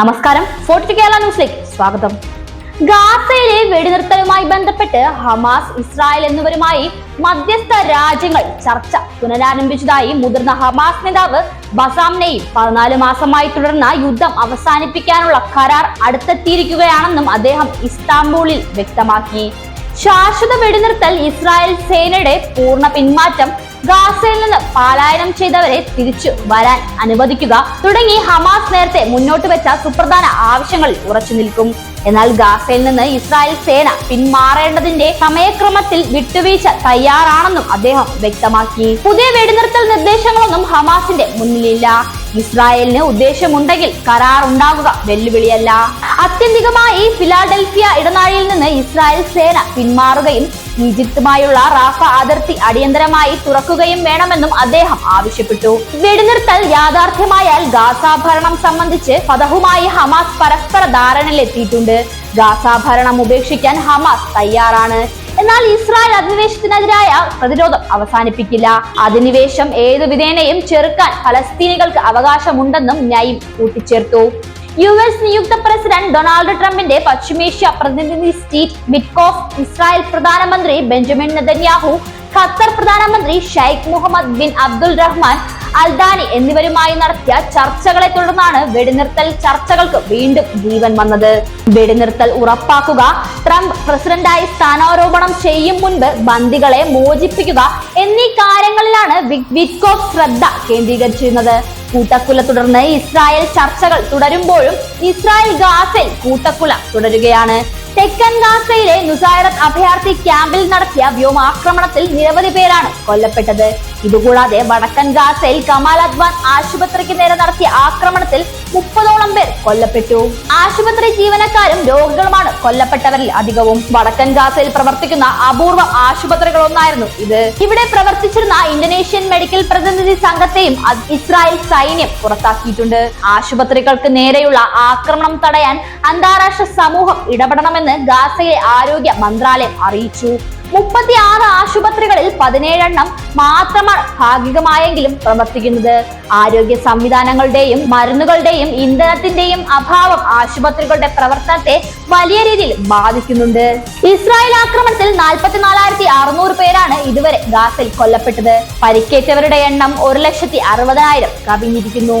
നമസ്കാരം. ഫോർട്ടി കേരള ന്യൂസിലേക്ക് സ്വാഗതം. ഗാസയിലെ വെടിനിർത്തലുമായി ബന്ധപ്പെട്ട് ഹമാസ് ഇസ്രായേൽ എന്നിവരുമായി മധ്യസ്ഥ രാജ്യങ്ങൾ ചർച്ച പുനരാരംഭിച്ചതായി മുതിർന്ന ഹമാസ് നേതാവ് ബസാംനെയും പതിനാല് മാസമായി തുടർന്ന യുദ്ധം അവസാനിപ്പിക്കാനുള്ള കരാർ അടുത്തെത്തിയിരിക്കുകയാണെന്നും അദ്ദേഹം ഇസ്താംബൂളിൽ വ്യക്തമാക്കി. ശാശ്വത വെടിനിർത്തൽ ഇസ്രായേൽ സേനയുടെ പൂർണ പിന്മാറ്റം ഗാസയിൽ നിന്ന് പാലായനം ചെയ്തവരെ തിരിച്ചു വരാൻ അനുവദിക്കുക തുടങ്ങി ഹമാസ് നേരത്തെ മുന്നോട്ട് വെച്ച സുപ്രധാന ആവശ്യങ്ങൾ ഉറച്ചു നിൽക്കും. എന്നാൽ ഗാസയിൽ നിന്ന് ഇസ്രായേൽ സേന പിന്മാറേണ്ടതിന്റെ സമയക്രമത്തിൽ വിട്ടുവീഴ്ച തയ്യാറാണെന്നും അദ്ദേഹം വ്യക്തമാക്കി. പുതിയ വെടിനിർത്തൽ നിർദ്ദേശങ്ങളൊന്നും ഹമാസിന്റെ മുന്നിലില്ല. ഇസ്രായേലിന് ഉദ്ദേശമുണ്ടെങ്കിൽ കരാർ ഉണ്ടാകുക വെല്ലുവിളിയല്ല. ആത്യന്തികമായി ഫിലാഡൽഫിയ ഇടനാഴിയിൽ നിന്ന് ഇസ്രായേൽ സേന പിന്മാറുകയും ഈജിപ്തുമായുള്ള റാഫ അതിർത്തി അടിയന്തരമായി തുറക്കുകയും വേണമെന്നും അദ്ദേഹം ആവശ്യപ്പെട്ടു. വെടിനിർത്തൽ യാഥാർത്ഥ്യമായാൽ ഗാസ ഭരണം സംബന്ധിച്ച് ഫതഹുമായി ഹമാസ് പരസ്പര ധാരണയിലെത്തിയിട്ടുണ്ട്. ഗാസ ഭരണം ഉപേക്ഷിക്കാൻ ഹമാസ് തയ്യാറാണ്. എന്നാൽ ഇസ്രായേൽ അധിനിവേശത്തിനെതിരായ പ്രതിരോധം അവസാനിപ്പിക്കില്ല. അധിനിവേശം ഏതു വിധേനയും ചെറുക്കാൻ ഫലസ്തീനികൾക്ക് അവകാശമുണ്ടെന്നും നയിം കൂട്ടിച്ചേർത്തു. യു എസ് നിയുക്ത പ്രസിഡന്റ് ഡൊണാൾഡ് ട്രംപിന്റെ പശ്ചിമേഷ്യ പ്രതിനിധി സ്റ്റീറ്റ് മിറ്റ്കോഫ് ഇസ്രായേൽ പ്രധാനമന്ത്രി ബെഞ്ചമിൻ നെതന്യാഹു ഖത്തർ പ്രധാനമന്ത്രി Sheikh Mohammed bin Abdul Rahman Al Thani എന്നിവരുമായി നടത്തിയ ചർച്ചകളെ തുടർന്നാണ് വെടിനിർത്തൽ ചർച്ചകൾക്ക് വീണ്ടും ജീവൻ വന്നത്. വെടിനിർത്തൽ ഉറപ്പാക്കുക ട്രംപ് പ്രസിഡന്റായി സ്ഥാനാരോപണം ചെയ്യും മുൻപ് ബന്ദികളെ മോചിപ്പിക്കുക എന്നീ കാര്യങ്ങളിലാണ് വിറ്റ്കോഫ് ശ്രദ്ധ കേന്ദ്രീകരിച്ചിരുന്നത്. കൂട്ടക്കുല തുടർന്ന് ഇസ്രായേൽ ചർച്ചകൾ തുടരുമ്പോഴും ഇസ്രായേൽ ഗാസയിൽ കൂട്ടക്കുല തുടരുകയാണ്. തെക്കൻ ഗാസയിലെ നുസൈറത്ത് അഭയാർത്ഥി ക്യാമ്പിൽ നടത്തിയ വ്യോമാക്രമണത്തിൽ നിരവധി പേരാണ് കൊല്ലപ്പെട്ടത്. ഇതുകൂടാതെ വടക്കൻ ഗാസയിൽ കമാൽ അദ്വാൻ ആശുപത്രിക്ക് നേരെ നടത്തിയ ആക്രമണത്തിൽ മുപ്പതോളം പേർ കൊല്ലപ്പെട്ടു. ആശുപത്രി ജീവനക്കാരും രോഗികളുമാണ് കൊല്ലപ്പെട്ടവരിൽ അധികവും. വടക്കൻ ഗാസയിൽ പ്രവർത്തിക്കുന്ന അപൂർവ ആശുപത്രികൾ ഒന്നായിരുന്നു ഇത്. ഇവിടെ പ്രവർത്തിച്ചിരുന്ന ഇന്തോനേഷ്യൻ മെഡിക്കൽ പ്രതിനിധി സംഘത്തെയും ഇസ്രായേൽ സൈന്യം പുറത്താക്കിയിട്ടുണ്ട്. ആശുപത്രികൾക്ക് നേരെയുള്ള ആക്രമണം തടയാൻ അന്താരാഷ്ട്ര സമൂഹം ഇടപെടണമെന്ന് ഗാസയിലെ ആരോഗ്യ മന്ത്രാലയം അറിയിച്ചു. മുപ്പത്തി ആറ് ആശുപത്രികളിൽ പതിനേഴെണ്ണം മാത്രമാണ് ഭാഗികമായെങ്കിലും പ്രവർത്തിക്കുന്നത്. ആരോഗ്യ സംവിധാനങ്ങളുടെയും മരുന്നുകളുടെയും ഇന്ധനത്തിന്റെയും അഭാവം ആശുപത്രികളുടെ പ്രവർത്തനത്തെ വലിയ രീതിയിൽ ബാധിക്കുന്നുണ്ട്. ഇസ്രായേൽ ആക്രമണത്തിൽ നാൽപ്പത്തിനാലായിരത്തി അറുന്നൂറ് പേരാണ് ഇതുവരെ ഗാസയിൽ കൊല്ലപ്പെട്ടത്. പരിക്കേറ്റവരുടെ എണ്ണം ഒരു ലക്ഷത്തി അറുപതിനായിരം കവിഞ്ഞിരിക്കുന്നു.